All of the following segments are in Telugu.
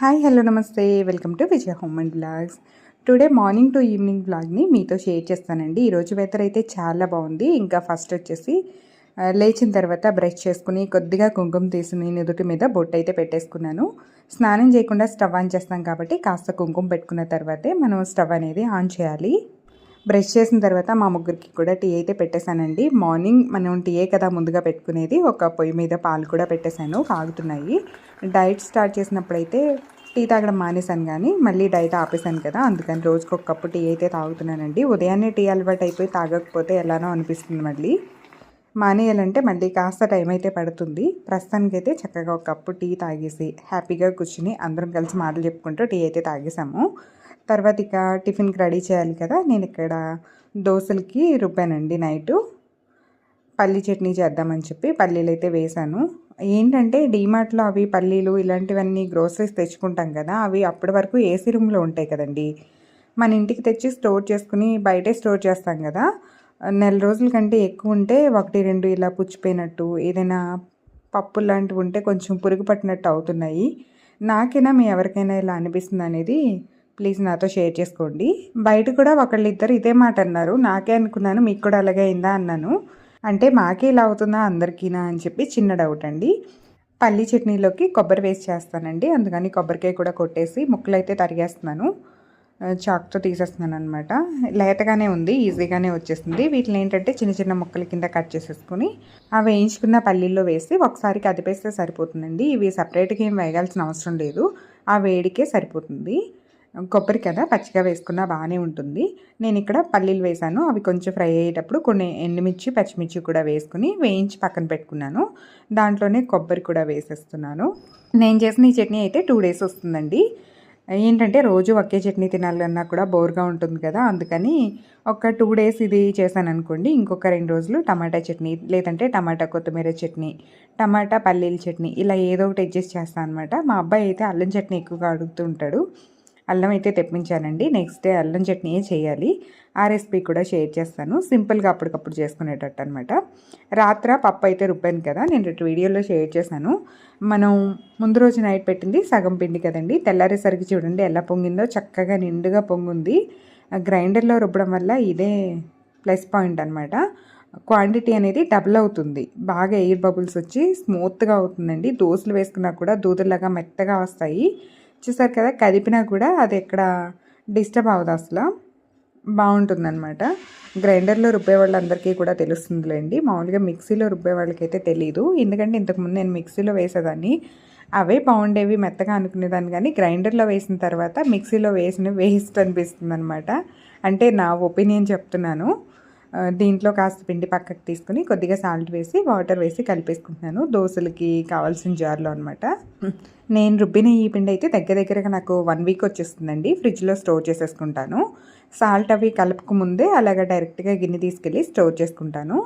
హాయ్ హలో నమస్తే. Welcome to Vijaya home and blogs today morning to evening బ్లాగ్ని మీతో షేర్ చేస్తానండి. ఈరోజు వెదర్ అయితే చాలా బాగుంది. ఇంకా ఫస్ట్ వచ్చేసి లేచిన తర్వాత బ్రష్ చేసుకుని కొద్దిగా కుంకుమ తీసుకుని నుదుటి మీద బొట్టు అయితే పెట్టేసుకున్నాను. స్నానం చేయకుండా స్టవ్ ఆన్ చేస్తాం కాబట్టి కాస్త కుంకుమ పెట్టుకున్న తర్వాతే మనం స్టవ్ అనేది ఆన్ చేయాలి. బ్రష్ చేసిన తర్వాత మా ముగ్గురికి కూడా టీ అయితే పెట్టేశానండి. మార్నింగ్ మనం టీయే కదా ముందుగా పెట్టుకునేది. ఒక పొయ్యి మీద పాలు కూడా పెట్టేశాను. కాగుతున్నాయి. డైట్ స్టార్ట్ చేసినప్పుడైతే టీ తాగడం మానేశాను కానీ మళ్ళీ డైట్ ఆపేశాను కదా అందుకని రోజుకి ఒక కప్పు టీ అయితే తాగుతున్నానండి. ఉదయాన్నే టీ అలవాటు అయిపోయి తాగకపోతే ఎలానో అనిపిస్తుంది మళ్ళీ. మానేయాలంటే మళ్ళీ కాస్త టైం అయితే పడుతుంది. ప్రస్తుతానికైతే చక్కగా ఒక కప్పు టీ తాగేసి హ్యాపీగా కూర్చుని అందరం కలిసి మాటలు చెప్పుకుంటూ టీ అయితే తాగేసాము తర్వాత ఇక టిఫిన్కి రెడీ చేయాలి కదా. నేను ఇక్కడ దోశలకి రుబ్బానండి నైటు. పల్లీ చట్నీ చేద్దామని చెప్పి పల్లీలు అయితే వేశాను ఏంటంటే డీమార్ట్లో అవి పల్లీలు ఇలాంటివన్నీ గ్రోసరీస్ తెచ్చుకుంటాం కదా అవి అప్పటి వరకు ఏసీ రూమ్లో ఉంటాయి కదండి. మన ఇంటికి తెచ్చి స్టోర్ చేసుకుని బయటే స్టోర్ చేస్తాం కదా. నెల రోజుల కంటే ఎక్కువ ఉంటే ఒకటి రెండు ఇలా పుచ్చిపోయినట్టు ఏదైనా పప్పు లాంటివి ఉంటే కొంచెం పురుగు పట్టినట్టు అవుతున్నాయి. నాకైనా మీ ఎవరికైనా ఇలా అనిపిస్తుంది అనేది ప్లీజ్ నాతో షేర్ చేసుకోండి. బయట కూడా ఒకళ్ళిద్దరు ఇదే మాట అన్నారు. నాకే అనుకున్నాను మీకు కూడా అలాగే అయిందా అన్నాను. అంటే మాకే ఇలా అవుతుందా అందరికీనా అని చెప్పి చిన్న డౌట్ అండి. పల్లి చట్నీలోకి కొబ్బరి వేసి చేస్తానండి. అందుకని కొబ్బరికాయ కూడా కొట్టేసి ముక్కలు అయితే తరిగేస్తున్నాను చాక్తో తీసేస్తున్నాను అనమాట లేతగానే ఉంది ఈజీగానే వచ్చేస్తుంది. వీటిని ఏంటంటే చిన్న చిన్న ముక్కల కింద కట్ చేసేసుకుని ఆ వేయించుకున్న పల్లీల్లో వేసి ఒకసారి కదిపేస్తే సరిపోతుందండి. ఇవి సపరేట్గా ఏం వేయాల్సిన అవసరం లేదు. ఆ వేడికే సరిపోతుంది. కొబ్బరి కదా పచ్చిగా వేసుకున్నా బాగానే ఉంటుంది. నేను ఇక్కడ పల్లీలు వేసాను. అవి కొంచెం ఫ్రై అయ్యేటప్పుడు కొన్ని ఎండుమిర్చి పచ్చిమిర్చి కూడా వేసుకుని వేయించి పక్కన పెట్టుకున్నాను. దాంట్లోనే కొబ్బరి కూడా వేసేస్తున్నాను. నేను చేసిన ఈ చట్నీ అయితే టూ డేస్ వస్తుందండి. ఏంటంటే రోజు ఒకే చట్నీ తినాలన్నా కూడా బోర్గా ఉంటుంది కదా అందుకని ఒక టూ డేస్ ఇది చేశాను అనుకోండి ఇంకొక రెండు రోజులు టమాటా చట్నీ లేదంటే టమాటా కొత్తిమీర చట్నీ టమాటా పల్లీల చట్నీ ఇలా ఏదో ఒకటి అడ్జస్ట్ చేస్తాను అనమాట మా అబ్బాయి అయితే అల్లం చట్నీ ఎక్కువగా అడుగుతూ ఉంటాడు. అల్లం అయితే తెప్పించానండి. నెక్స్ట్ డే అల్లం చట్నీయే చేయాలి. ఆ రెసిపీ కూడా షేర్ చేస్తాను. సింపుల్గా అప్పటికప్పుడు చేసుకునేటట్టు అనమాట రాత్ర పప్పు అయితే రుబ్బాను కదా నేను రెండు వీడియోలో షేర్ చేశాను. మనం ముందు రోజు నైట్ పెట్టింది సగం పిండి కదండి. తెల్లారేసరికి చూడండి ఎలా పొంగిందో. చక్కగా నిండుగా పొంగుంది. గ్రైండర్లో రుబ్బడం వల్ల ఇదే ప్లస్ పాయింట్ అనమాట క్వాంటిటీ అనేది డబుల్ అవుతుంది. బాగా ఎయిర్ బబుల్స్ వచ్చి స్మూత్గా అవుతుందండి. దోశలు వేసుకున్నా కూడా దూదలాగా మెత్తగా వస్తాయి. చూసారు కదా కదిపినా కూడా అది ఎక్కడ డిస్టర్బ్ అవ్వదు అసలు. బాగుంటుందన్నమాట. గ్రైండర్లో రుబ్బే వాళ్ళందరికీ కూడా తెలుస్తుందిలేండి. మామూలుగా మిక్సీలో రుబ్బే వాళ్ళకైతే తెలియదు ఎందుకంటే ఇంతకుముందు నేను మిక్సీలో వేసేదాన్ని. అవే బాగుండేవి మెత్తగా అనుకునేదాన్ని కానీ గ్రైండర్లో వేసిన తర్వాత మిక్సీలో వేసిన వేస్ట్ అనిపిస్తుంది అనమాట అంటే నా ఒపీనియన్ చెప్తున్నాను. దీంట్లో కాస్త పిండి పక్కకు తీసుకుని కొద్దిగా సాల్ట్ వేసి వాటర్ వేసి కలిపేసుకుంటున్నాను. దోశలకి కావాల్సిన జార్లో అనమాట నేను రుబ్బిన ఈ పిండి అయితే దగ్గర దగ్గరగా నాకు వన్ వీక్ వచ్చేస్తుందండి. ఫ్రిడ్జ్లో స్టోర్ చేసేసుకుంటాను. సాల్ట్ అవి కలుపుకు ముందే అలాగ డైరెక్ట్గా గిన్నె తీసుకెళ్ళి స్టోర్ చేసుకుంటాను.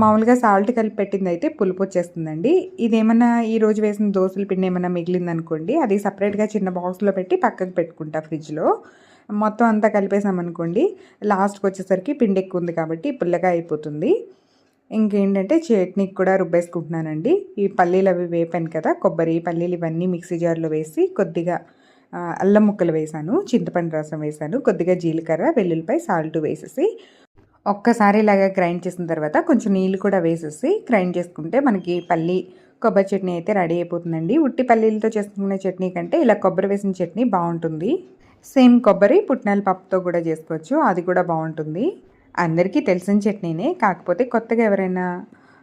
మామూలుగా సాల్ట్ కలిపి పెట్టింది అయితే పులుపు వచ్చేస్తుందండి. ఇదేమన్నా ఈరోజు వేసిన దోశల పిండి ఏమైనా మిగిలిందనుకోండి అది సపరేట్గా చిన్న బాక్స్లో పెట్టి పక్కకు పెట్టుకుంటా ఫ్రిడ్జ్లో. మొత్తం అంతా కలిపేసామనుకోండి లాస్ట్కి వచ్చేసరికి పిండి ఎక్కువ ఉంది కాబట్టి పుల్లగా అయిపోతుంది. ఇంకేంటంటే చట్నీకి కూడా రుబ్బేసుకుంటున్నానండి. ఈ పల్లీలు అవి వేపాను కదా కొబ్బరి పల్లీలు ఇవన్నీ మిక్సీ జార్లో వేసి కొద్దిగా అల్లం ముక్కలు వేసాను చింతపండు రసం వేసాను కొద్దిగా జీలకర్ర వెల్లుల్లిపై సాల్ట్ వేసేసి ఒక్కసారి ఇలాగా గ్రైండ్ చేసిన తర్వాత కొంచెం నీళ్ళు కూడా వేసేసి గ్రైండ్ చేసుకుంటే మనకి పల్లి కొబ్బరి చట్నీ అయితే రెడీ అయిపోతుందండి. ఉట్టి పల్లీలతో చేసుకునే చట్నీ కంటే ఇలా కొబ్బరి వేసిన చట్నీ బాగుంటుంది. సేమ్ కొబ్బరి పుట్నాల పప్పుతో కూడా చేసుకోవచ్చు. అది కూడా బాగుంటుంది. అందరికీ తెలిసిన చట్నీనే. కాకపోతే కొత్తగా ఎవరైనా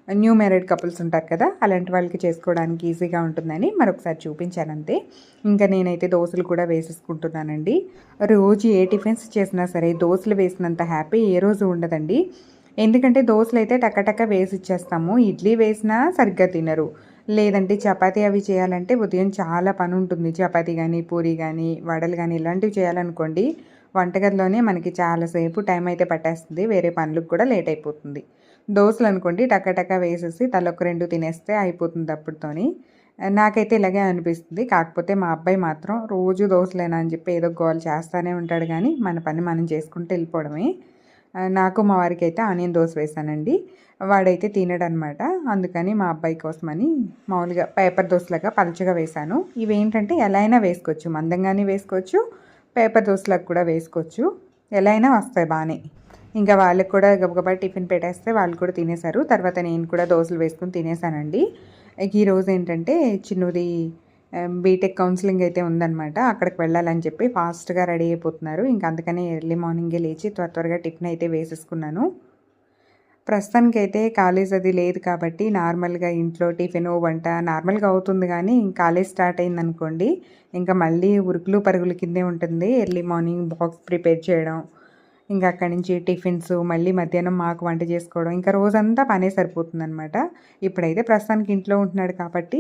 న్యూ మ్యారీడ్ కపుల్స్ ఉంటారు కదా అలాంటి వాళ్ళకి చేసుకోవడానికి ఈజీగా ఉంటుందని మరొకసారి చూపించాను అంతే ఇంకా నేనైతే దోశలు కూడా వేసేసుకుంటున్నానండి. రోజు ఏ టిఫిన్స్ చేసినా సరే దోశలు వేసినంత హ్యాపీ ఏ రోజు ఉండదండి. ఎందుకంటే దోశలు అయితే టక్కటక్క వేసి ఇచ్చేస్తాము. ఇడ్లీ వేసినా సరిగ్గా తినరు. లేదంటే చపాతీ అవి చేయాలంటే ఉదయం చాలా పని ఉంటుంది చపాతీ కానీ పూరి కానీ వడలు కానీ ఇలాంటివి చేయాలనుకోండి వంటగదిలోనే మనకి చాలాసేపు టైం అయితే పట్టేస్తుంది. వేరే పనులకు కూడా లేట్ అయిపోతుంది. దోశలు అనుకోండి టక్కటక్క వేసేసి తలొక రెండు తినేస్తే అయిపోతుంది అప్పటితోని. నాకైతే ఇలాగే అనిపిస్తుంది. కాకపోతే మా అబ్బాయి మాత్రం రోజు దోశలేనా అని చెప్పి ఏదో గోల్ చేస్తూనే ఉంటాడు కానీ మన పని మనం చేసుకుంటూ వెళ్ళిపోవడమే. నాకు మా వారికి అయితే ఆనియన్ దోశ వేసానండి. వాడైతే తినడనమాట. అందుకని మా అబ్బాయి కోసమని మామూలుగా పేపర్ దోశలాగా పలుచగా వేశాను ఇవి ఏంటంటే ఎలా అయినా వేసుకోవచ్చు. మందంగానే వేసుకోవచ్చు. పేపర్ దోశలకు కూడా వేసుకోవచ్చు. ఎలా అయినా వస్తాయి బాగానే. ఇంకా వాళ్ళకి కూడా గబగబా టిఫిన్ పెట్టేస్తే వాళ్ళు కూడా తినేశారు. తర్వాత నేను కూడా దోశలు వేసుకుని తినేసానండి ఈ ఈరోజు ఏంటంటే చిన్నది బీటెక్ కౌన్సిలింగ్ అయితే ఉందన్నమాట. అక్కడికి వెళ్ళాలని చెప్పి ఫాస్ట్గా రెడీ అయిపోతున్నారు. ఇంకా అందుకనే ఎర్లీ మార్నింగే లేచి త్వర త్వరగా టిఫిన్ అయితే వేసేసుకున్నాను. ప్రస్తుతానికి అయితే కాలేజ్ అది లేదు కాబట్టి నార్మల్గా ఇంట్లో టిఫిన్ వంట నార్మల్గా అవుతుంది కానీ కాలేజ్ స్టార్ట్ అయిందనుకోండి ఇంకా మళ్ళీ ఉరుకులు పరుగులు కిందే ఉంటుంది. ఎర్లీ మార్నింగ్ బాక్స్ ప్రిపేర్ చేయడం ఇంకా అక్కడి నుంచి టిఫిన్స్ మళ్ళీ మధ్యాహ్నం మాకు వంట చేసుకోవడం ఇంకా రోజంతా పనే సరిపోతుందనమాట ఇప్పుడైతే ప్రస్తుతానికి ఇంట్లో ఉంటున్నాడు కాబట్టి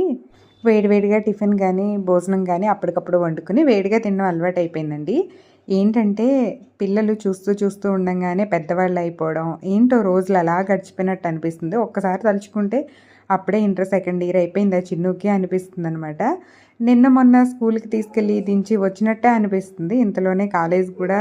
వేడివేడిగా టిఫిన్ కానీ భోజనం కానీ అప్పటికప్పుడు వండుకుని వేడిగా తినడం అలవాటు అయిపోయిందండి ఏంటంటే పిల్లలు చూస్తూ చూస్తూ ఉండంగానే పెద్దవాళ్ళు అయిపోవడం ఏంటో రోజులు అలా గడిచిపోయినట్టు అనిపిస్తుంది. ఒక్కసారి తలుచుకుంటే అప్పుడే ఇంటర్ సెకండ్ ఇయర్ అయిపోయింది ఆ చిన్నుకి అనిపిస్తుంది అనమాట నిన్న మొన్న స్కూల్కి తీసుకెళ్ళి దించి వచ్చినట్టే అనిపిస్తుంది. ఇంతలోనే కాలేజ్ కూడా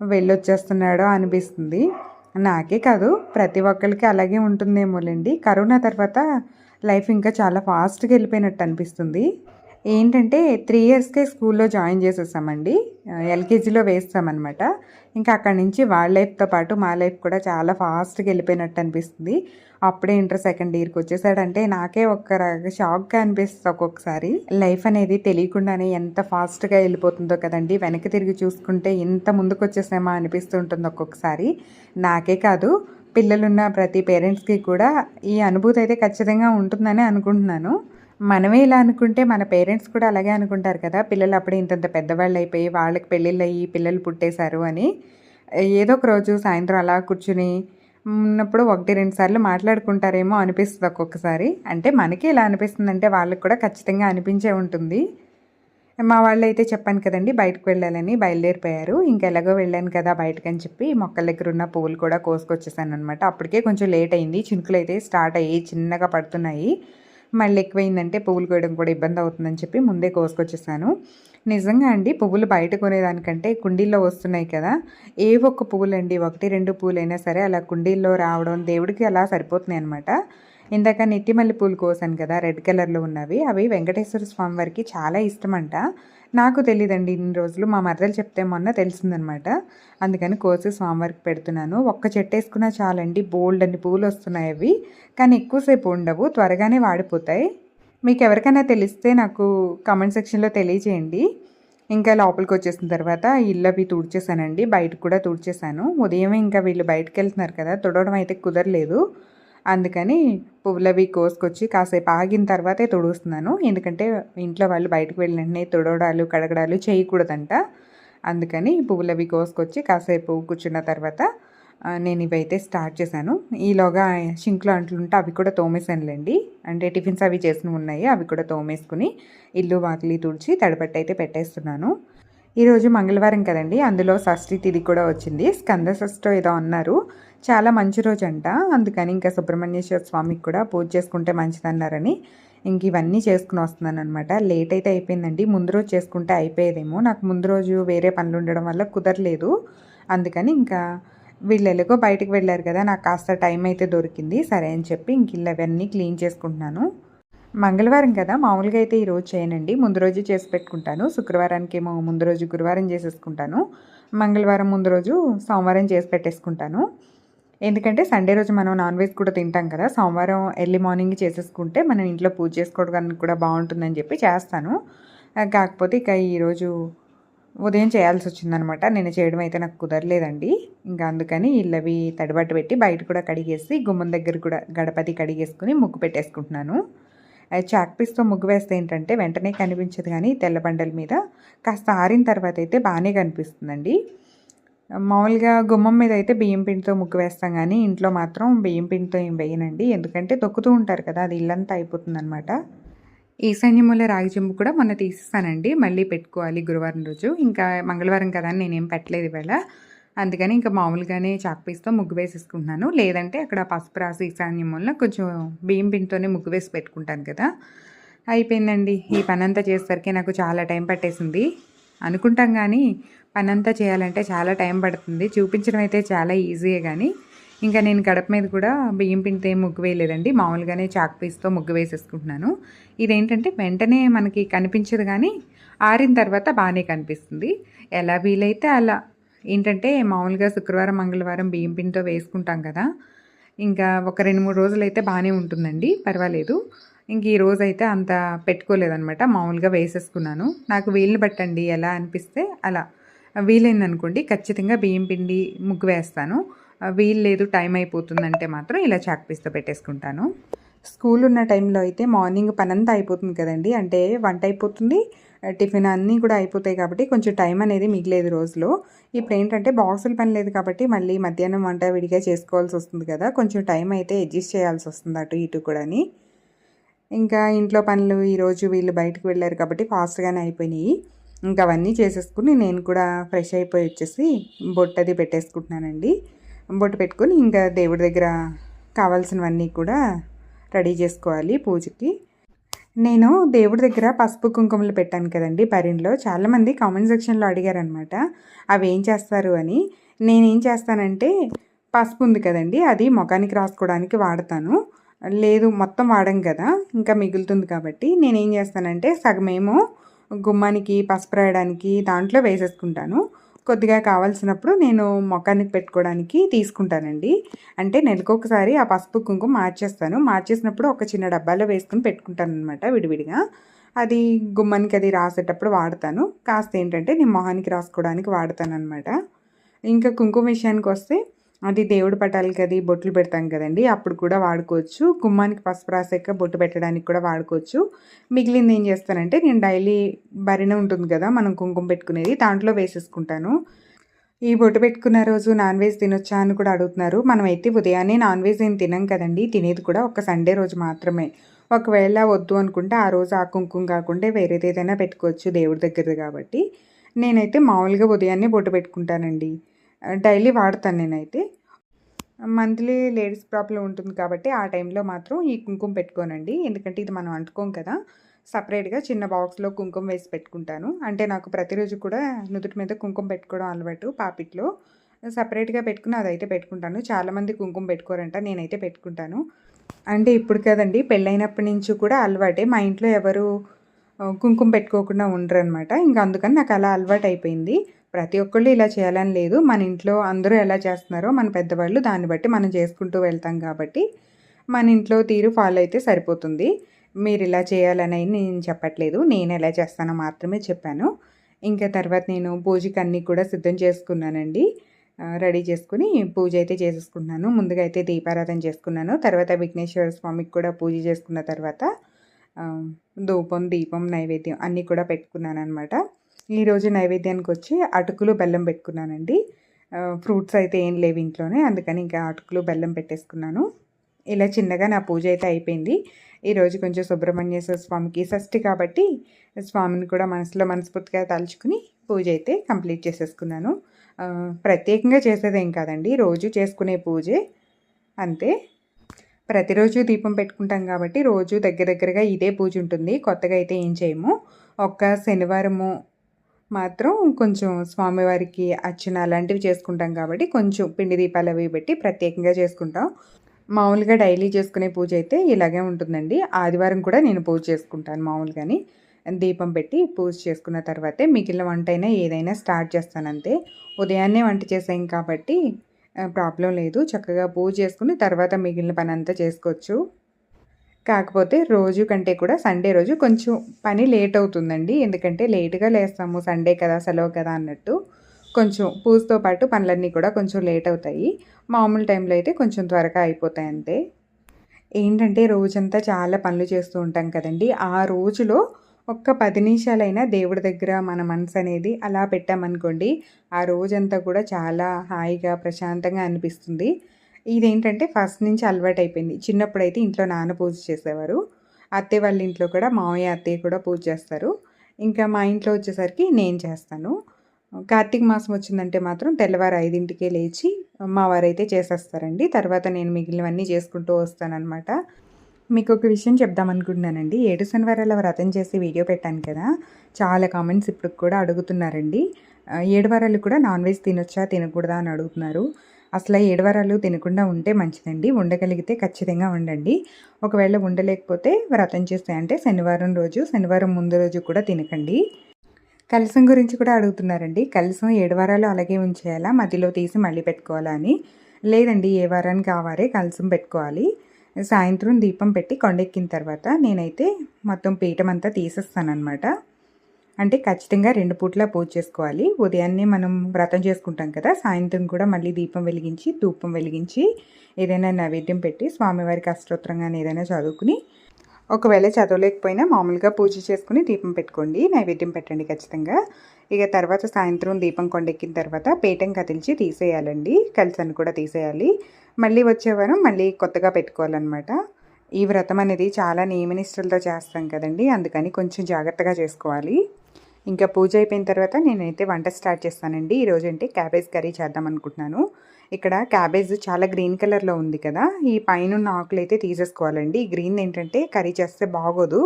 వెళ్ళొచ్చేస్తున్నాడో అనిపిస్తుంది. నాకే కాదు ప్రతి ఒక్కరికి అలాగే ఉంటుందేమోలేండి. కరోనా తర్వాత లైఫ్ ఇంకా చాలా ఫాస్ట్గా వెళ్ళిపోయినట్టు అనిపిస్తుంది. ఏంటంటే త్రీ ఇయర్స్కే స్కూల్లో జాయిన్ చేసేసామండి. ఎల్కేజీలో వేస్తామన్నమాట. ఇంకా అక్కడి నుంచి వాళ్ళ లైఫ్తో పాటు మా లైఫ్ కూడా చాలా ఫాస్ట్గా వెళ్ళిపోయినట్టు అనిపిస్తుంది. అప్పుడే ఇంటర్ సెకండ్ ఇయర్కి వచ్చేసాడంటే నాకే ఒక షాక్గా అనిపిస్తుంది ఒక్కొక్కసారి. లైఫ్ అనేది తెలియకుండానే ఎంత ఫాస్ట్గా వెళ్ళిపోతుందో కదండి వెనక్కి తిరిగి చూసుకుంటే ఇంత ముందుకు వచ్చేసామా అనిపిస్తుంటుంది ఒక్కొక్కసారి. నాకే కాదు పిల్లలున్న ప్రతి పేరెంట్స్కి కూడా ఈ అనుభూతి అయితే ఖచ్చితంగా ఉంటుందని అనుకుంటున్నాను. మనమే ఇలా అనుకుంటే మన పేరెంట్స్ కూడా అలాగే అనుకుంటారు కదా పిల్లలు అప్పుడే ఇంతంత పెద్దవాళ్ళు అయిపోయి వాళ్ళకి పెళ్ళిళ్ళు అయ్యి పిల్లలు పుట్టేశారు అని. ఏదో ఒక రోజు సాయంత్రం అలా కూర్చుని ఉన్నప్పుడు ఒకటి రెండు సార్లు మాట్లాడుకుంటారేమో అనిపిస్తుంది ఒక్కొక్కసారి. అంటే మనకి ఇలా అనిపిస్తుంది అంటే వాళ్ళకి కూడా ఖచ్చితంగా అనిపించే ఉంటుంది. మా వాళ్ళు అయితే చెప్పాను కదండి బయటకు వెళ్ళాలని బయలుదేరిపోయారు. ఇంకెలాగో వెళ్ళాను కదా బయటకు అని చెప్పి మొక్కల దగ్గర ఉన్న పువ్వులు కూడా కోసుకొచ్చేసాను అనమాట అప్పటికే కొంచెం లేట్ అయింది చినుకులు అయితే స్టార్ట్ అయ్యి చిన్నగా పడుతున్నాయి. మళ్ళీ ఎక్కువైందంటే పువ్వులు కోయడం కూడా ఇబ్బంది అవుతుందని చెప్పి ముందే కోసుకొచ్చేసాను. నిజంగా అండి పువ్వులు బయట కొనేదానికంటే కుండీల్లో వస్తున్నాయి కదా ఏ ఒక్క పువ్వులు అండి ఒకటి రెండు పువ్వులైనా సరే అలా కుండీల్లో రావడం దేవుడికి అలా సరిపోతున్నాయి అనమాట ఇందాక నెట్టిమల్లి పూలు కోసాను కదా రెడ్ కలర్లో ఉన్నవి అవి వెంకటేశ్వర స్వామి వారికి చాలా ఇష్టమంట. నాకు తెలియదండి ఇన్ని రోజులు. మా మర్రలు చెప్తే మొన్న తెలిసిందనమాట. అందుకని కోసి స్వామివారికి పెడుతున్నాను. ఒక్క చెట్టు వేసుకున్నా చాలండి. బోల్డ్ అన్ని పూలు వస్తున్నాయి అవి. కానీ ఎక్కువసేపు ఉండవు. త్వరగానే వాడిపోతాయి. మీకు ఎవరికైనా తెలిస్తే నాకు కామెంట్ సెక్షన్లో తెలియజేయండి ఇంకా లోపలికి వచ్చేసిన తర్వాత ఇల్లు అవి తుడిచేసానండి బయట కూడా తుడిచేసాను ఉదయం ఇంకా వీళ్ళు బయటకు వెళ్తున్నారు కదా. తుడవడం అయితే కుదరలేదు. అందుకని పువ్వులవి కోసుకొచ్చి కాసేపు ఆగిన తర్వాతే తుడుస్తున్నాను. ఎందుకంటే ఇంట్లో వాళ్ళు బయటకు వెళ్ళిన వెంటనే తుడవడాలు కడగడాలు చేయకూడదంట. అందుకని పువ్వులవి కోసుకొచ్చి కాసేపు కూర్చున్న తర్వాత నేను ఇవైతే స్టార్ట్ చేశాను. ఈలోగా షింక్లో అంట్లుంటే అవి కూడా తోమేశానులేండి. అంటే టిఫిన్స్ అవి చేసినవి ఉన్నాయి అవి కూడా తోమేసుకుని ఇల్లు వాకిలి తుడిచి తడబట్టి అయితే పెట్టేస్తున్నాను. ఈరోజు మంగళవారం కదండి అందులో షష్ఠి తిది కూడా వచ్చింది. స్కంద షష్ఠో ఏదో అన్నారు. చాలా మంచి రోజు అంట అందుకని ఇంకా సుబ్రహ్మణ్యేశ్వర స్వామికి కూడా పూజ చేసుకుంటే మంచిదన్నారని ఇంక ఇవన్నీ చేసుకుని వస్తున్నాను అనమాట లేట్ అయితే అయిపోయిందండి. ముందు రోజు చేసుకుంటే అయిపోయేదేమో. నాకు ముందు రోజు వేరే పనులు ఉండడం వల్ల కుదరలేదు. అందుకని ఇంకా వీళ్ళు ఎలాగో బయటకు వెళ్ళారు కదా నాకు కాస్త టైం అయితే దొరికింది. సరే అని చెప్పి ఇంక ఇల్లు అవన్నీ క్లీన్ చేసుకుంటున్నాను. మంగళవారం కదా మామూలుగా అయితే ఈరోజు చేయనండి. ముందు రోజు చేసి పెట్టుకుంటాను. శుక్రవారానికి ఏమో ముందు రోజు గురువారం చేసేసుకుంటాను. మంగళవారం ముందు రోజు సోమవారం చేసి పెట్టేసుకుంటాను. ఎందుకంటే సండే రోజు మనం నాన్ వెజ్ కూడా తింటాం కదా సోమవారం ఎర్లీ మార్నింగ్ చేసేసుకుంటే మనం ఇంట్లో పూజ చేసుకోవడానికి కూడా బాగుంటుందని చెప్పి చేస్తాను. కాకపోతే ఇక ఈరోజు ఉదయం చేయాల్సి వచ్చిందనమాట. నేను చేయడం అయితే నాకు కుదరలేదండి. ఇంకా అందుకని ఇళ్ళవి తడిబట్టు పెట్టి బయట కూడా కడిగేసి గుమ్మం దగ్గర కూడా గడపతి కడిగేసుకుని ముగ్గు పెట్టేసుకుంటున్నాను. చాక్పీస్తో ముగ్గు వేస్తే ఏంటంటే వెంటనే కనిపించదు కానీ తెల్లబండల మీద. కాస్త ఆరిన తర్వాత అయితే బాగానే కనిపిస్తుందండి. మామూలుగా గుమ్మం మీద అయితే బియ్యం పిండితో ముగ్గు వేస్తాం కానీ ఇంట్లో మాత్రం బియ్యం పిండితో ఏం వేయనండి. ఎందుకంటే తొక్కుతూ ఉంటారు కదా అది ఇల్లంతా అయిపోతుందనమాట ఈశాన్యముల రాగి చెంబు కూడా మొన్న తీసేస్తానండి మళ్ళీ పెట్టుకోవాలి గురువారం రోజు. ఇంకా మంగళవారం కదా అని నేనేం పెట్టలేదు ఇవాళ. అందుకని ఇంకా మామూలుగానే చాక్ పీస్తో ముగ్గు వేసేసుకుంటున్నాను. లేదంటే అక్కడ పసుపు రాసి ఈశాన్యముల కొంచెం బియ్యం పిండితోనే ముగ్గు వేసి పెట్టుకుంటాను కదా. అయిపోయిందండి. ఈ పని అంతా చేసేసరికి నాకు చాలా టైం పట్టేసింది. అనుకుంటాం కానీ పనంతా చేయాలంటే చాలా టైం పడుతుంది. చూపించడం అయితే చాలా ఈజీయే కానీ ఇంకా నేను గడప మీద కూడా బియ్యం పిండితో ఏం ముగ్గు వేయలేదండి. మామూలుగానే చాక్ పీస్తో ముగ్గు వేసేసుకుంటున్నాను. ఇదేంటంటే వెంటనే మనకి కనిపించదు కానీ ఆరిన తర్వాత బాగానే కనిపిస్తుంది. ఎలా వీలైతే అలా. ఏంటంటే మామూలుగా శుక్రవారం మంగళవారం బియ్యం పిండితో వేసుకుంటాం కదా. ఇంకా ఒక రెండు మూడు రోజులు అయితే బాగానే ఉంటుందండి. పర్వాలేదు. ఇంక ఈ రోజు అయితే అంత పెట్టుకోలేదనమాట మామూలుగా వేసేసుకున్నాను. నాకు వీలుని బట్టండి. ఎలా అనిపిస్తే అలా. వీలైందనుకోండి ఖచ్చితంగా బియ్యం పిండి ముగ్గు వేస్తాను. వీలు లేదు టైం అయిపోతుందంటే మాత్రం ఇలా చాక్ పీస్తో పెట్టేసుకుంటాను. స్కూల్ ఉన్న టైంలో అయితే మార్నింగ్ పనంతా అయిపోతుంది కదండి. అంటే వంట అయిపోతుంది టిఫిన్ అన్నీ కూడా అయిపోతాయి కాబట్టి కొంచెం టైం అనేది మిగిలేదు రోజులో. ఇప్పుడు ఏంటంటే బాక్సులు పని లేదు కాబట్టి మళ్ళీ మధ్యాహ్నం వంట విడిగా చేసుకోవాల్సి వస్తుంది కదా. కొంచెం టైం అయితే అడ్జస్ట్ చేయాల్సి వస్తుంది అటు ఇటు కూడాని. ఇంకా ఇంట్లో పనులు ఈరోజు వీళ్ళు బయటకు వెళ్ళారు కాబట్టి ఫాస్ట్గానే అయిపోయినాయి. ఇంకా అవన్నీ చేసేసుకుని నేను కూడా ఫ్రెష్ అయిపోయి వచ్చేసి బొట్టు అది పెట్టేసుకుంటున్నానండి. బొట్టు పెట్టుకొని ఇంకా దేవుడి దగ్గర కావాల్సినవన్నీ కూడా రెడీ చేసుకోవాలి పూజకి. నేను దేవుడి దగ్గర పసుపు కుంకుమలు పెట్టాను కదండి పరిన్లో. చాలామంది కామెంట్ సెక్షన్లో అడిగారనమాట అవి ఏం చేస్తారు? అని. నేనేం చేస్తానంటే పసుపు ఉంది కదండి అది ముఖానికి రాసుకోవడానికి వాడతాను. లేదు మొత్తం వాడం కదా ఇంకా మిగులుతుంది కాబట్టి నేనేం చేస్తానంటే సగమేమో గుమ్మానికి పసుపు రాయడానికి దాంట్లో వేసేసుకుంటాను. కొద్దిగా కావాల్సినప్పుడు నేను మొఖానికి పెట్టుకోవడానికి తీసుకుంటానండి. అంటే నెలకొకసారి ఆ పసుపు కుంకుమ మార్చేస్తాను. మార్చేసినప్పుడు ఒక చిన్న డబ్బాలో వేసుకుని పెట్టుకుంటాను అనమాట విడివిడిగా. అది గుమ్మానికి అది రాసేటప్పుడు వాడతాను. కాస్త ఏంటంటే నేను మొహానికి రాసుకోవడానికి వాడతాను అనమాట ఇంకా కుంకుమ విషయానికి వస్తే అది దేవుడి పటాలకి అది బొట్లు పెడతాం కదండి అప్పుడు కూడా వాడుకోవచ్చు. గుమ్మానికి పసుపు రాసాక బొట్టు పెట్టడానికి కూడా వాడుకోవచ్చు. మిగిలింది ఏం చేస్తానంటే నేను డైలీ బరిన ఉంటుంది కదా మనం కుంకుమ పెట్టుకునేది దాంట్లో వేసేసుకుంటాను. ఈ బొట్టు పెట్టుకున్న రోజు నాన్ వెజ్ తినొచ్చా అని కూడా అడుగుతున్నారు. మనం అయితే ఉదయాన్నే నాన్ వెజ్ ఏం తినం కదండి తినేది కూడా ఒక సండే రోజు మాత్రమే. ఒకవేళ వద్దు అనుకుంటే ఆ రోజు ఆ కుంకుమ కాకుండా వేరేది ఏదైనా పెట్టుకోవచ్చు దేవుడి దగ్గరది కాబట్టి. నేనైతే మామూలుగా ఉదయాన్నే బొట్టు పెట్టుకుంటానండి. డైలీ వాడతాను నేనైతే. మంత్లీ లేడీస్ ప్రాబ్లం ఉంటుంది కాబట్టి ఆ టైంలో మాత్రం ఈ కుంకుమ పెట్టుకోనండి. ఎందుకంటే ఇది మనం అంటుకోం కదా. సపరేట్గా చిన్న బాక్స్లో కుంకుమ వేసి పెట్టుకుంటాను. అంటే నాకు ప్రతిరోజు కూడా నుదుటి మీద కుంకుమ పెట్టుకోవడం అలవాటు పాపిట్లో. సపరేట్గా పెట్టుకుని అదైతే పెట్టుకుంటాను. చాలామంది కుంకుమ పెట్టుకోరంట నేనైతే పెట్టుకుంటాను. అంటే ఇప్పుడు కదండి పెళ్ళైనప్పటి నుంచి కూడా అలవాటే. మా ఇంట్లో ఎవరు కుంకుమ పెట్టుకోకుండా ఉండరు అనమాట ఇంకా అందుకని నాకు అలా అలవాటు అయిపోయింది ప్రతి ఒక్కళ్ళు ఇలా చేయాలని లేదు. మన ఇంట్లో అందరూ ఎలా చేస్తున్నారో మన పెద్దవాళ్ళు దాన్ని బట్టి మనం చేసుకుంటూ వెళ్తాం కాబట్టి మన ఇంట్లో తీరు ఫాలో అయితే సరిపోతుంది. మీరు ఇలా చేయాలని నేను చెప్పట్లేదు. నేను ఎలా చేస్తానో మాత్రమే చెప్పాను. ఇంకా తర్వాత నేను పూజకి అన్నీ కూడా సిద్ధం చేసుకున్నానండి. రెడీ చేసుకుని పూజ అయితే చేసేసుకున్నాను ముందుగా అయితే దీపారాధన చేసుకున్నాను. తర్వాత విఘ్నేశ్వర స్వామికి కూడా పూజ చేసుకున్న తర్వాత ధూపం దీపం నైవేద్యం అన్నీ కూడా పెట్టుకున్నాను అనమాట ఈరోజు నైవేద్యానికి వచ్చి అటుకులు బెల్లం పెట్టుకున్నానండి. ఫ్రూట్స్ అయితే ఏం లేవు ఇంట్లోనే అందుకని ఇంకా అటుకులు బెల్లం పెట్టేసుకున్నాను. ఇలా చిన్నగా నా పూజ అయితే అయిపోయింది. ఈరోజు కొంచెం సుబ్రహ్మణ్యేశ్వర స్వామికి షష్ఠి కాబట్టి స్వామిని కూడా మనసులో మనస్ఫూర్తిగా తలుచుకుని పూజ అయితే కంప్లీట్ చేసేసుకున్నాను. ప్రత్యేకంగా చేసేదేం కాదండి రోజు చేసుకునే పూజే. అంతే. ప్రతిరోజు దీపం పెట్టుకుంటాం కాబట్టి రోజు దగ్గర దగ్గరగా ఇదే పూజ ఉంటుంది కొత్తగా అయితే ఏం చేయము. ఒక్క శనివారము మాత్రం కొంచెం స్వామివారికి అర్చన అలాంటివి చేసుకుంటాం కాబట్టి కొంచెం పిండి దీపాలు అవి పెట్టి ప్రత్యేకంగా చేసుకుంటాం. మామూలుగా డైలీ చేసుకునే పూజ అయితే ఇలాగే ఉంటుందండి. ఆదివారం కూడా నేను పూజ చేసుకుంటాను మామూలుగాని. దీపం పెట్టి పూజ చేసుకున్న తర్వాతే మిగిలిన వంట అయినా ఏదైనా స్టార్ట్ చేస్తానంతే ఉదయాన్నే వంట చేసాం కాబట్టి ప్రాబ్లం లేదు. చక్కగా పూజ చేసుకుని తర్వాత మిగిలిన పని అంతా చేసుకోవచ్చు. కాకపోతే రోజు కంటే కూడా సండే రోజు కొంచెం పని లేట్ అవుతుందండి. ఎందుకంటే లేట్గా లేస్తాము. సండే కదా సెలవు కదా అన్నట్టు కొంచెం పూజతో పాటు పనులన్నీ కూడా కొంచెం లేట్ అవుతాయి. మామూలు టైంలో అయితే కొంచెం త్వరగా అయిపోతాయి అంతే. ఏంటంటే రోజంతా చాలా పనులు చేస్తూ ఉంటాం కదండి. ఆ రోజులో ఒక్క పది నిమిషాలైనా దేవుడి దగ్గర మన మనసు అనేది అలా పెట్టామనుకోండి ఆ రోజంతా కూడా చాలా హాయిగా ప్రశాంతంగా అనిపిస్తుంది. ఇదేంటంటే ఫస్ట్ నుంచి అలవాటు అయిపోయింది చిన్నప్పుడు అయితే ఇంట్లో నాన్న పూజ చేసేవారు. అత్తయ్య వాళ్ళ ఇంట్లో కూడా మామయ్య అత్తయ్య కూడా పూజ చేస్తారు. ఇంకా మా ఇంట్లో వచ్చేసరికి నేను చేస్తాను. కార్తీక మాసం వచ్చిందంటే మాత్రం తెల్లవారు ఐదింటికే లేచి మా వారైతే చేసేస్తారండి. తర్వాత నేను మిగిలినవన్నీ చేసుకుంటూ వస్తానన్నమాట. మీకు ఒక విషయం చెప్దామనుకుంటున్నానండి. ఏడు శనివారాల వ్రతం చేసి వీడియో పెట్టాను కదా చాలా కామెంట్స్ ఇప్పుడు కూడా అడుగుతున్నారండి. ఏడు వారాలు కూడా నాన్ వెజ్ తినొచ్చా తినకూడదా అని అడుగుతున్నారు. అసలు ఏడవరాలు వారాలు తినకుండా ఉంటే మంచిదండి. ఉండగలిగితే ఖచ్చితంగా ఉండండి ఒకవేళ ఉండలేకపోతే వ్రతం చేస్తే అంటే శనివారం రోజు శనివారం ముందు రోజు కూడా తినకండి. కలసం గురించి కూడా అడుగుతున్నారండి. కలసం ఏడు వారాలు అలాగే ఉంచేయాలా? మధ్యలో తీసి మళ్ళీ పెట్టుకోవాలా అని? లేదండి ఏ వారానికి ఆ వారే కలసం పెట్టుకోవాలి. సాయంత్రం దీపం పెట్టి కొండెక్కిన తర్వాత నేనైతే మొత్తం పీఠం అంతా తీసేస్తానమాట అంటే ఖచ్చితంగా రెండు పూట్ల పూజ చేసుకోవాలి. ఉదయాన్నే మనం వ్రతం చేసుకుంటాం కదా సాయంత్రం కూడా మళ్ళీ దీపం వెలిగించి ధూపం వెలిగించి ఏదైనా నైవేద్యం పెట్టి స్వామివారికి అష్టోత్తరంగా ఏదైనా చదువుకుని ఒకవేళ చదవలేకపోయినా మామూలుగా పూజ చేసుకుని దీపం పెట్టుకోండి నైవేద్యం పెట్టండి ఖచ్చితంగా. ఇక తర్వాత సాయంత్రం దీపం కొండెక్కిన తర్వాత పీఠం కదిల్చి తీసేయాలండి కలిసని కూడా తీసేయాలి. మళ్ళీ వచ్చేవారం మళ్ళీ కొత్తగా పెట్టుకోవాలన్నమాట. ఈ వ్రతం అనేది చాలా నియమనిష్టలతో చేస్తాం కదండి అందుకని కొంచెం జాగ్రత్తగా చేసుకోవాలి. ఇంకా పూజ అయిపోయిన తర్వాత నేనైతే వంట స్టార్ట్ చేస్తానండి. ఈరోజు అంటే క్యాబేజ్ కర్రీ చేద్దాం అనుకుంటున్నాను. ఇక్కడ క్యాబేజ్ చాలా గ్రీన్ కలర్లో ఉంది కదా. ఈ పైన ఉన్న ఆకులు అయితే తీసేసుకోవాలండి. ఈ గ్రీన్ ఏంటంటే కర్రీ చేస్తే బాగోదు.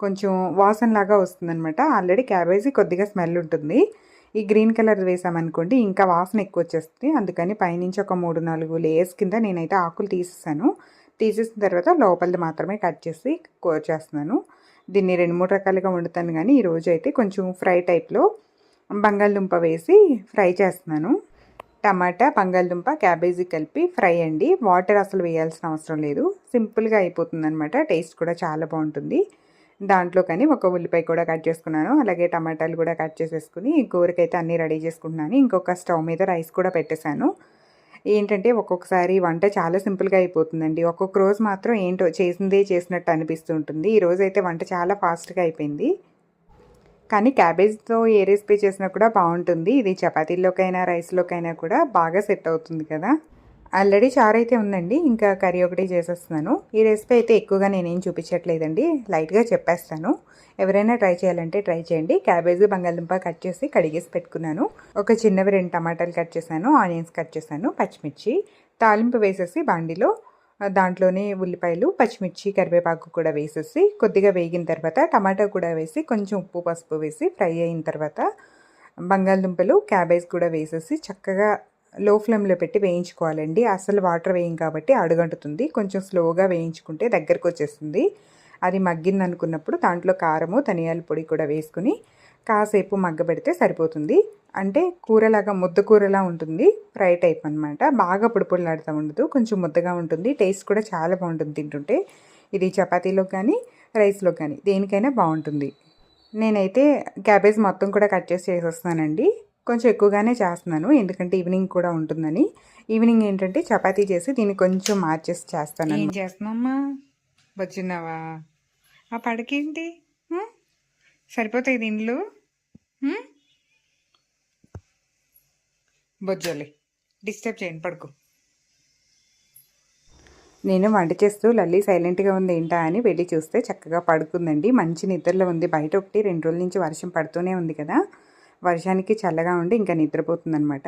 కొంచెం వాసనలాగా వస్తుందన్నమాట. ఆల్రెడీ క్యాబేజీ కొద్దిగా స్మెల్ ఉంటుంది. ఈ గ్రీన్ కలర్ వేసామనుకోండి ఇంకా వాసన ఎక్కువ వచ్చేస్తుంది. అందుకని పైనుంచి ఒక మూడు నాలుగు లేయర్స్ కింద నేనైతే ఆకులు తీసేసాను. తీసేసిన తర్వాత లోపలిది మాత్రమే కట్ చేసి చేస్తున్నాను. దీన్ని రెండు మూడు రకాలుగా వండుతాను కానీ ఈరోజు అయితే కొంచెం ఫ్రై టైప్లో బంగాళదుంప వేసి ఫ్రై చేస్తున్నాను. టమాటా బంగాళదుంప క్యాబేజీ కలిపి ఫ్రై అండి. వాటర్ అసలు వేయాల్సిన అవసరం లేదు. సింపుల్గా అయిపోతుంది అనమాట టేస్ట్ కూడా చాలా బాగుంటుంది. దాంట్లో కానీ ఒక ఉల్లిపాయ కూడా కట్ చేసుకున్నాను. అలాగే టమాటాలు కూడా కట్ చేసేసుకుని కూరకైతే అన్నీ రెడీ చేసుకుంటున్నాను. ఇంకొక స్టవ్ మీద రైస్ కూడా పెట్టేశాను. ఏంటంటే ఒక్కొక్కసారి వంట చాలా సింపుల్గా అయిపోతుందండి. ఒక్కొక్క రోజు మాత్రం ఏంటో చేసిందే చేసినట్టు అనిపిస్తూ ఉంటుంది ఈరోజైతే అయితే వంట చాలా ఫాస్ట్గా అయిపోయింది. కానీ క్యాబేజ్తో ఏ రెసిపీ చేసినా కూడా బాగుంటుంది. ఇది చపాతీల్లోకైనా రైస్లోకైనా కూడా బాగా సెట్ అవుతుంది కదా. ఆల్రెడీ చారు అయితే ఉందండి ఇంకా కర్రీ ఒకటి చేసేస్తున్నాను. ఈ రెసిపీ అయితే ఎక్కువగా నేనేం చూపించట్లేదండి లైట్గా చెప్పేస్తాను. ఎవరైనా ట్రై చేయాలంటే ట్రై చేయండి. క్యాబేజీ బంగాళదుంప కట్ చేసి కడిగేసి పెట్టుకున్నాను. ఒక చిన్నవి రెండు టమాటాలు కట్ చేశాను ఆనియన్స్ కట్ చేశాను పచ్చిమిర్చి తాలింపు వేసేసి బాండిలో దాంట్లోనే ఉల్లిపాయలు పచ్చిమిర్చి కరివేపాకు కూడా వేసేసి కొద్దిగా వేగిన తర్వాత టమాటా కూడా వేసి కొంచెం ఉప్పు పసుపు వేసి ఫ్రై అయిన తర్వాత బంగాళదుంపలు క్యాబేజ్ కూడా వేసేసి చక్కగా లో ఫ్లేమ్లో పెట్టి వేయించుకోవాలండి. అసలు వాటర్ వేయం కాబట్టి అడుగంటుతుంది. కొంచెం స్లోగా వేయించుకుంటే దగ్గరకు వచ్చేస్తుంది. అది మగ్గింది అనుకున్నప్పుడు దాంట్లో కారము ధనియాల పొడి కూడా వేసుకుని కాసేపు మగ్గబెడితే సరిపోతుంది. అంటే కూరలాగా ముద్ద కూరలా ఉంటుంది. ఫ్రై టైప్ అనమాట బాగా పొడి ఉండదు. కొంచెం ముద్దగా ఉంటుంది. టేస్ట్ కూడా చాలా బాగుంటుంది తింటుంటే. ఇది చపాతీలో కానీ రైస్లో కానీ దేనికైనా బాగుంటుంది. నేనైతే క్యాబేజ్ మొత్తం కూడా కట్ చేసి చేసేస్తానండి. కొంచెం ఎక్కువగానే చేస్తున్నాను. ఎందుకంటే ఈవినింగ్ కూడా ఉంటుందని. ఈవినింగ్ ఏంటంటే చపాతీ చేసి దీన్ని కొంచెం మార్చేసి చేస్తాను ఏం చేస్తున్నామ్మా వచ్చినావా ఆ పడకేంటి? సరిపోతాయి దీనిలో బొజ్జోలే డిస్టర్బ్ చేయండి పడుకో. నేను వంట చేస్తూ లల్లి సైలెంట్గా ఉంది ఏంటా అని వెళ్ళి చూస్తే చక్కగా పడుకుందండి. మంచి నిద్రలో ఉంది. బయట ఒకటి రెండు రోజుల నుంచి వర్షం పడుతూనే ఉంది కదా. వర్షానికి చల్లగా ఉండి ఇంకా నిద్రపోతుందనమాట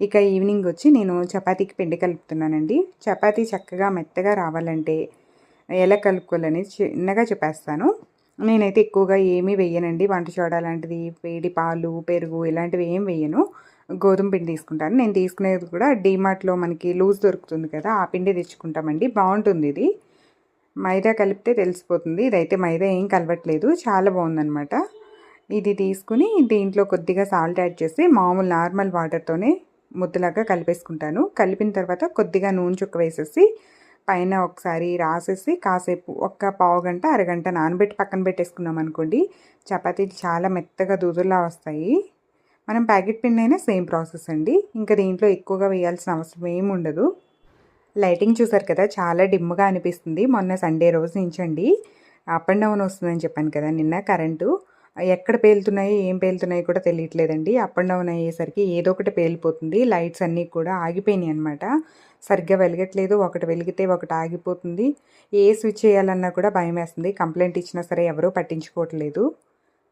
ఇక ఈవినింగ్ వచ్చి నేను చపాతీకి పిండి కలుపుతున్నానండి. చపాతీ చక్కగా మెత్తగా రావాలంటే ఎలా కలుపుకోవాలని చిన్నగా చెప్పేస్తాను. నేనైతే ఎక్కువగా ఏమీ వేయనండి వంట చూడ లాంటిది వేడి పాలు పెరుగు ఇలాంటివి ఏం వేయను గోధుమ పిండి తీసుకుంటాను. నేను తీసుకునేది కూడా డీమార్ట్లో మనకి లూజ్ దొరుకుతుంది కదా ఆ పిండి తెచ్చుకుంటామండి. బాగుంటుంది ఇది. మైదా కలిపితే తెలిసిపోతుంది. ఇదైతే మైదా ఏం కలవట్లేదు. చాలా బాగుందనమాట ఇది తీసుకుని దీంట్లో కొద్దిగా సాల్ట్ యాడ్ చేసి మామూలు నార్మల్ వాటర్తోనే ముద్దలాగా కలిపేసుకుంటాను. కలిపిన తర్వాత కొద్దిగా నూనె చుక్క వేసేసి పైన ఒకసారి రాసేసి కాసేపు ఒక్క పావు గంట అరగంట నానబెట్టి పక్కన పెట్టేసుకున్నాం అనుకోండి చపాతీలు చాలా మెత్తగా దూదులా వస్తాయి. మనం ప్యాకెట్ పిండి అయినా సేమ్ ప్రాసెస్ అండి. ఇంకా దీంట్లో ఎక్కువగా వేయాల్సిన అవసరం ఏమి ఉండదు. లైటింగ్ చూసారు కదా చాలా డిమ్గా అనిపిస్తుంది. మొన్న సండే రోజు నుంచండి. అప్ అండ్ డౌన్ వస్తుందని చెప్పాను కదా నిన్న కరెంటు ఎక్కడ పేలుతున్నాయి ఏం పేలుతున్నాయి కూడా తెలియట్లేదండి. అప్ అండ్ డౌన్ అయ్యేసరికి ఏదో ఒకటి పేలిపోతుంది. లైట్స్ అన్నీ కూడా ఆగిపోయినాయి అనమాట సరిగ్గా వెలగట్లేదు. ఒకటి వెలిగితే ఒకటి ఆగిపోతుంది. ఏ స్విచ్ చేయాలన్నా కూడా భయం వేస్తుంది. కంప్లైంట్ ఇచ్చినా సరే ఎవరూ పట్టించుకోవట్లేదు.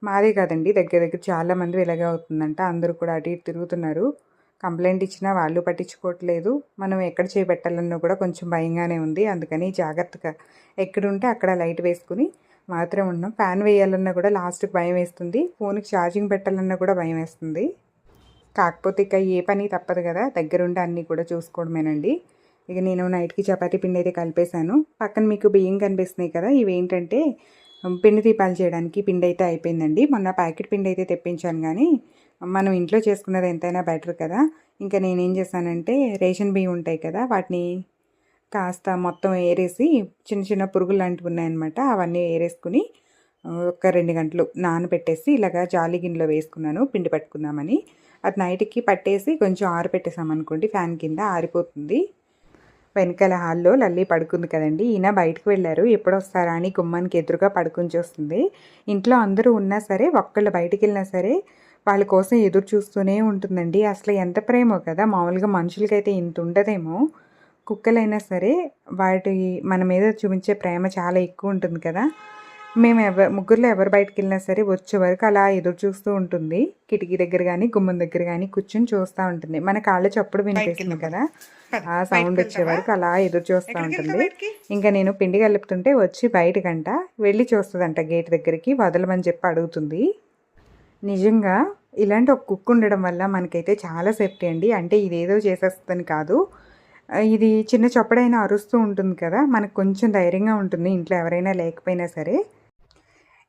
మాదే కాదండి. దగ్గర దగ్గర చాలామంది ఇలాగే అవుతుందంట. అందరూ కూడా అటు ఇటు తిరుగుతున్నారు. కంప్లైంట్ ఇచ్చినా వాళ్ళు పట్టించుకోవట్లేదు. మనం ఎక్కడ చేపెట్టాలన్నా కూడా కొంచెం భయంగానే ఉంది. అందుకని జాగ్రత్తగా ఎక్కడుంటే అక్కడ లైట్ వేసుకుని మాత్రం ఉన్నాం. ఫ్యాన్ వేయాలన్నా కూడా లాస్ట్కి భయం వేస్తుంది. ఫోన్కి ఛార్జింగ్ పెట్టాలన్నా కూడా భయం వేస్తుంది. కాకపోతే ఇక ఏ పని తప్పదు కదా. దగ్గరుండి అన్నీ కూడా చూసుకోవడమేనండి. ఇక నేను నైట్కి చపాతీ పిండి అయితే కలిపేశాను. పక్కన మీకు బియ్యం కనిపిస్తున్నాయి కదా. ఇవి ఏంటంటే పిండి దీపాలు చేయడానికి పిండి అయితే అయిపోయిందండి. మొన్న ప్యాకెట్ పిండి అయితే తెప్పించాను కానీ మనం ఇంట్లో చేసుకున్నది ఎంతైనా బెటర్ కదా. ఇంకా నేనేం చేశానంటే రేషన్ బియ్యం ఉంటాయి కదా. వాటిని కాస్త మొత్తం ఏరేసి చిన్న చిన్న పురుగులు లాంటివి ఉన్నాయన్నమాట. అవన్నీ ఏరేసుకుని ఒక రెండు గంటలు నానబెట్టేసి ఇలాగా జాలి గిన్నెలో వేసుకున్నాను పిండి పట్టుకుందామని. అది నైట్కి పట్టేసి కొంచెం ఆరిపెట్టేసామనుకోండి ఫ్యాన్ కింద ఆరిపోతుంది. వెనకాల హాల్లో లల్లి పడుకుంది కదండి ఈయన బయటకు వెళ్ళారు. ఎప్పుడు వస్తారా అని గుమ్మానికి ఎదురుగా పడుకుని చూస్తుంది ఇంట్లో అందరూ ఉన్నా సరే ఒక్కళ్ళు బయటికి వెళ్ళినా సరే వాళ్ళ కోసం ఎదురు చూస్తూనే ఉంటుందండి. అసలు ఎంత ప్రేమో కదా మామూలుగా మనుషులకైతే ఇంత ఉండదేమో. కుక్కలైనా సరే వాటి మన మీద చూపించే ప్రేమ చాలా ఎక్కువ ఉంటుంది కదా. మేము ఎవ ముగ్గురులో ఎవరు బయటకు వెళ్ళినా సరే వచ్చే వరకు అలా ఎదురు చూస్తూ ఉంటుంది. కిటికీ దగ్గర కానీ గుమ్మం దగ్గర కానీ కూర్చొని చూస్తూ ఉంటుంది. మన కాళ్ళ చప్పుడు వినిపిస్తుంది కదా. ఆ సౌండ్ వచ్చే వరకు అలా ఎదురు చూస్తూ ఉంటుంది. ఇంకా నేను పిండి కలుపుతుంటే వచ్చి బయటకంట వెళ్ళి చూస్తుందంట గేట్ దగ్గరికి వదలమని చెప్పి అడుగుతుంది. నిజంగా ఇలాంటి ఒక కుక్ ఉండడం వల్ల మనకైతే చాలా సేఫ్టీ అండి. అంటే ఇదేదో చేసేస్తుందని కాదు. ఇది చిన్న చొప్పడైనా అరుస్తూ ఉంటుంది కదా మనకు కొంచెం ధైర్యంగా ఉంటుంది ఇంట్లో ఎవరైనా లేకపోయినా సరే.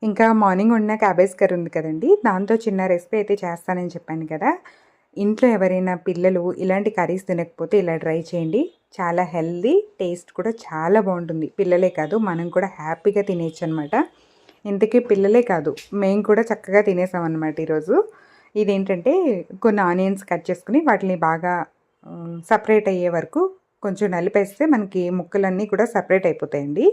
ఇంకా మార్నింగ్ ఉన్న క్యాబేజ్ కర్రీ ఉంది కదండి దాంతో చిన్న రెసిపీ అయితే చేస్తానని చెప్పాను కదా. ఇంట్లో ఎవరైనా పిల్లలు ఇలాంటి కర్రీస్ తినకపోతే ఇలా ట్రై చేయండి. చాలా హెల్దీ టేస్ట్ కూడా చాలా బాగుంటుంది. పిల్లలే కాదు మనం కూడా హ్యాపీగా తినేయచ్చు అనమాట ఇంతకీ పిల్లలే కాదు మేము కూడా చక్కగా తినేసాం అనమాట ఈరోజు. ఇదేంటంటే కొన్ని ఆనియన్స్ కట్ చేసుకుని వాటిని బాగా సపరేట్ అయ్యే వరకు కొంచెం నలిపేస్తే మనకి ముక్కలన్నీ కూడా సపరేట్ అయిపోతాయండి.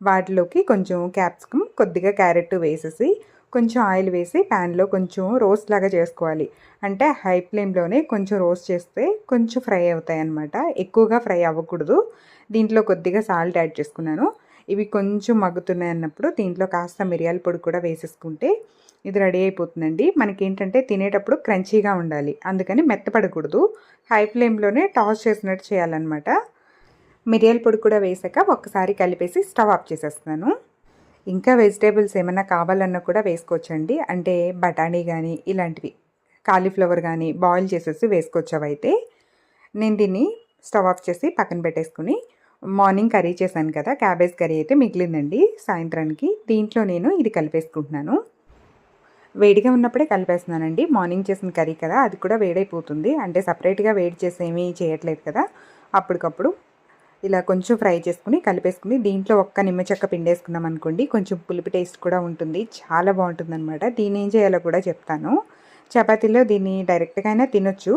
వాటిలోకి కొంచెం క్యాప్సికమ్ కొద్దిగా క్యారెట్ వేసేసి కొంచెం ఆయిల్ వేసి ప్యాన్లో కొంచెం రోస్ట్ లాగా చేసుకోవాలి. అంటే హై ఫ్లేమ్లోనే కొంచెం రోస్ట్ చేస్తే కొంచెం ఫ్రై అవుతాయి అన్నమాట ఎక్కువగా ఫ్రై అవ్వకూడదు. దీంట్లో కొద్దిగా సాల్ట్ యాడ్ చేసుకున్నాను. ఇవి కొంచెం మగ్గుతున్నాయి అన్నప్పుడు దీంట్లో కాస్త మిరియాల పొడి కూడా వేసేసుకుంటే ఇది రెడీ అయిపోతుందండి. మనకి ఏంటంటే తినేటప్పుడు క్రంచీగా ఉండాలి. అందుకని మెత్తపడకూడదు. హై ఫ్లేమ్లోనే టాస్ చేసినట్టు చేయాలన్నమాట. మిరియాల పొడి కూడా వేసాక ఒక్కసారి కలిపేసి స్టవ్ ఆఫ్ చేసేస్తున్నాను. ఇంకా వెజిటేబుల్స్ ఏమైనా కావాలన్నా కూడా వేసుకోవచ్చండి. అంటే బఠానీ కానీ ఇలాంటివి కాలీఫ్లవర్ కానీ బాయిల్ చేసేసి వేసుకోవచ్చు నేను దీన్ని స్టవ్ ఆఫ్ చేసి పక్కన పెట్టేసుకుని మార్నింగ్ కర్రీ చేశాను కదా క్యాబేజ్ కర్రీ అయితే మిగిలిందండి సాయంత్రానికి. దీంట్లో నేను ఇది కలిపేసుకుంటున్నాను. వేడిగా ఉన్నప్పుడే కలిపేస్తున్నానండి. మార్నింగ్ చేసిన కర్రీ కదా అది కూడా వేడైపోతుంది. అంటే సపరేట్గా వేడి చేసి ఏమీ చేయట్లేదు కదా అప్పటికప్పుడు. ఇలా కొంచెం ఫ్రై చేసుకుని కలిపేసుకుని దీంట్లో ఒక్క నిమ్మ చెక్క పిండేసుకున్నాం అనుకోండి. కొంచెం పులుపు టేస్ట్ కూడా ఉంటుంది. చాలా బాగుంటుంది అనమాట దీన్ని ఏం చేయాలో కూడా చెప్తాను. చపాతీలో దీన్ని డైరెక్ట్గా అయినా తినొచ్చు.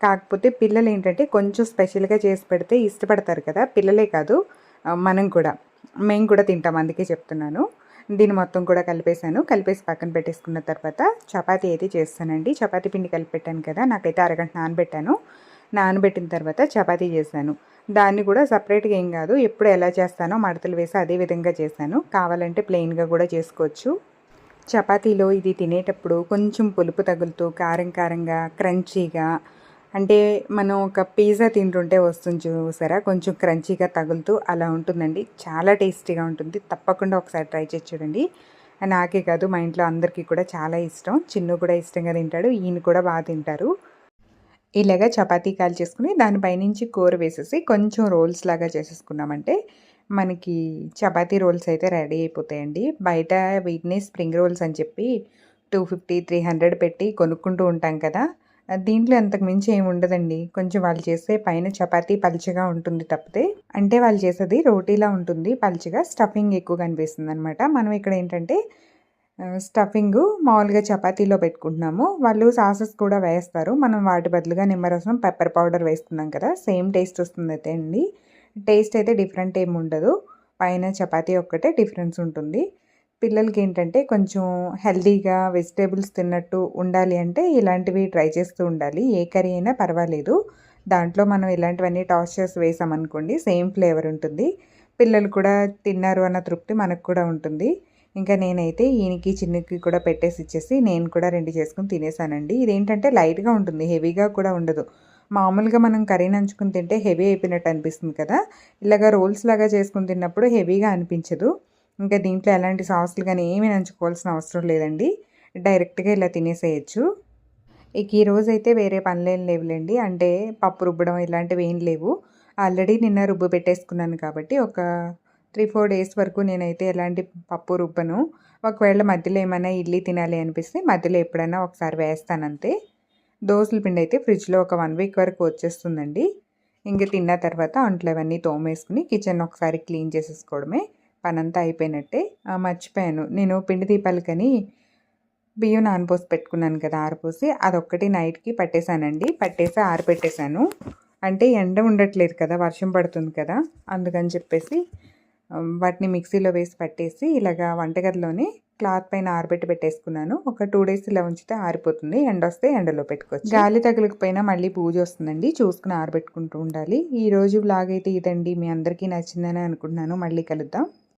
కాకపోతే పిల్లలు ఏంటంటే కొంచెం స్పెషల్గా చేసి పెడితే ఇష్టపడతారు కదా పిల్లలే కాదు మనం కూడా. మేము కూడా తింటాం అందుకే చెప్తున్నాను. దీన్ని మొత్తం కూడా కలిపేశాను. కలిపేసి పక్కన పెట్టేసుకున్న తర్వాత చపాతీ అయితే చేస్తానండి. చపాతీ పిండి కలిపి పెట్టాను కదా నాకైతే అరగంట నానబెట్టాను. నానబెట్టిన తర్వాత చపాతీ చేశాను. దాన్ని కూడా సపరేట్గా ఏం కాదు ఎప్పుడు ఎలా చేస్తానో మడతలు వేసి అదే విధంగా చేశాను. కావాలంటే ప్లెయిన్గా కూడా చేసుకోవచ్చు. చపాతీలో ఇది తినేటప్పుడు కొంచెం పులుపు తగులుతూ కారం కారంగా క్రంచీగా అంటే మనం ఒక పిజ్జా తింటుంటే వస్తుంది చూసారా? కొంచెం క్రంచీగా తగులుతూ అలా ఉంటుందండి. చాలా టేస్టీగా ఉంటుంది. తప్పకుండా ఒకసారి ట్రై చేసి చూడండి. నాకే కాదు మా ఇంట్లో అందరికీ కూడా చాలా ఇష్టం. చిన్ను కూడా ఇష్టంగా తింటాడు. ఈయన కూడా బాగా తింటారు. ఇలాగా చపాతీ కాల్ చేసుకుని దానిపైనుంచి కూర వేసేసి కొంచెం రోల్స్ లాగా చేసేసుకున్నామంటే మనకి చపాతీ రోల్స్ అయితే రెడీ అయిపోతాయండి. బయట వీటిని స్ప్రింగ్ రోల్స్ అని చెప్పి టూ ఫిఫ్టీ త్రీ హండ్రెడ్ పెట్టి కొనుక్కుంటూ ఉంటాం కదా. దీంట్లో అంతకు మించి ఏమి ఉండదండి. కొంచెం వాళ్ళు చేసే పైన చపాతీ పల్చగా ఉంటుంది తప్పితే అంటే వాళ్ళు చేసేది రోటీలా ఉంటుంది. పల్చగా స్టఫింగ్ ఎక్కువ కనిపిస్తుంది అనమాట మనం ఇక్కడ ఏంటంటే స్టఫింగ్ మామూలుగా చపాతీలో పెట్టుకుంటున్నాము. వాళ్ళు సాసెస్ కూడా వేస్తారు. మనం వాటి బదులుగా నిమ్మరసం పెప్పర్ పౌడర్ వేస్తున్నాం కదా సేమ్ టేస్ట్ వస్తుంది అయితే అండి. టేస్ట్ అయితే డిఫరెంట్ ఏమి ఉండదు. పైన చపాతీ ఒక్కటే డిఫరెన్స్ ఉంటుంది. పిల్లలకి ఏంటంటే కొంచెం హెల్దీగా వెజిటేబుల్స్ తిన్నట్టు ఉండాలి అంటే ఇలాంటివి ట్రై చేస్తూ ఉండాలి. ఏ కర్రీ అయినా పర్వాలేదు. దాంట్లో మనం ఇలాంటివన్నీ టాస్చర్స్ వేసామనుకోండి సేమ్ ఫ్లేవర్ ఉంటుంది. పిల్లలు కూడా తిన్నారు అన్న తృప్తి మనకు కూడా ఉంటుంది. ఇంకా నేనైతే ఈయనకి చిన్నకి కూడా పెట్టేసి ఇచ్చేసి నేను కూడా రెండు చేసుకుని తినేసానండి. ఇదేంటంటే లైట్గా ఉంటుంది హెవీగా కూడా ఉండదు. మామూలుగా మనం కర్రీ నంచుకుని తింటే హెవీ అయిపోయినట్టు అనిపిస్తుంది కదా. ఇలాగ రోల్స్ లాగా చేసుకుని తిన్నప్పుడు హెవీగా అనిపించదు. ఇంకా దీంట్లో ఎలాంటి సాసులు కానీ ఏమీ నంచుకోవాల్సిన అవసరం లేదండి. డైరెక్ట్గా ఇలా తినేసేయచ్చు. ఇక ఈరోజు అయితే వేరే పనులేం లేవులేండి. అంటే పప్పు రుబ్బడం ఇలాంటివి ఏం లేవు. ఆల్రెడీ నిన్న రుబ్బు పెట్టేసుకున్నాను కాబట్టి ఒక త్రీ ఫోర్ డేస్ వరకు నేనైతే ఎలాంటి పప్పు రుబ్బను. ఒకవేళ మధ్యలో ఏమైనా ఇడ్లీ తినాలి అనిపిస్తే మధ్యలో ఎప్పుడైనా ఒకసారి వేస్తానంతే. దోశల పిండి అయితే ఫ్రిడ్జ్లో ఒక వన్ వీక్ వరకు వచ్చేస్తుందండి. ఇంక తిన్న తర్వాత అంట్లో అవన్నీ తోమేసుకుని కిచెన్ ఒకసారి క్లీన్ చేసేసుకోవడమే. పనంతా అయిపోయినట్టే మర్చిపోయాను. నేను పిండి దీపాలకని బియ్యం నానపోసి పెట్టుకున్నాను కదా ఆరిపోసి అదొక్కటి నైట్కి పట్టేశానండి. పట్టేసి ఆరిపెట్టేశాను అంటే ఎండ ఉండట్లేదు కదా వర్షం పడుతుంది కదా అందుకని చెప్పేసి వాటిని మిక్సీలో వేసి పట్టేసి ఇలాగా వంటగదిలోనే క్లాత్ పైన ఆరబెట్టి పెట్టేసుకున్నాను. ఒక టూ డేస్ ఇలా ఉంచితే ఆరిపోతుంది. ఎండ వస్తే ఎండలో పెట్టుకోవచ్చు. గాలి తగలకపోయినా మళ్ళీ పూజ వస్తుందండి. చూసుకుని ఆరబెట్టుకుంటూ ఉండాలి. ఈ రోజు అయితే ఇదండి. మీ అందరికీ నచ్చిందని అనుకుంటున్నాను. మళ్ళీ కలుద్దాం.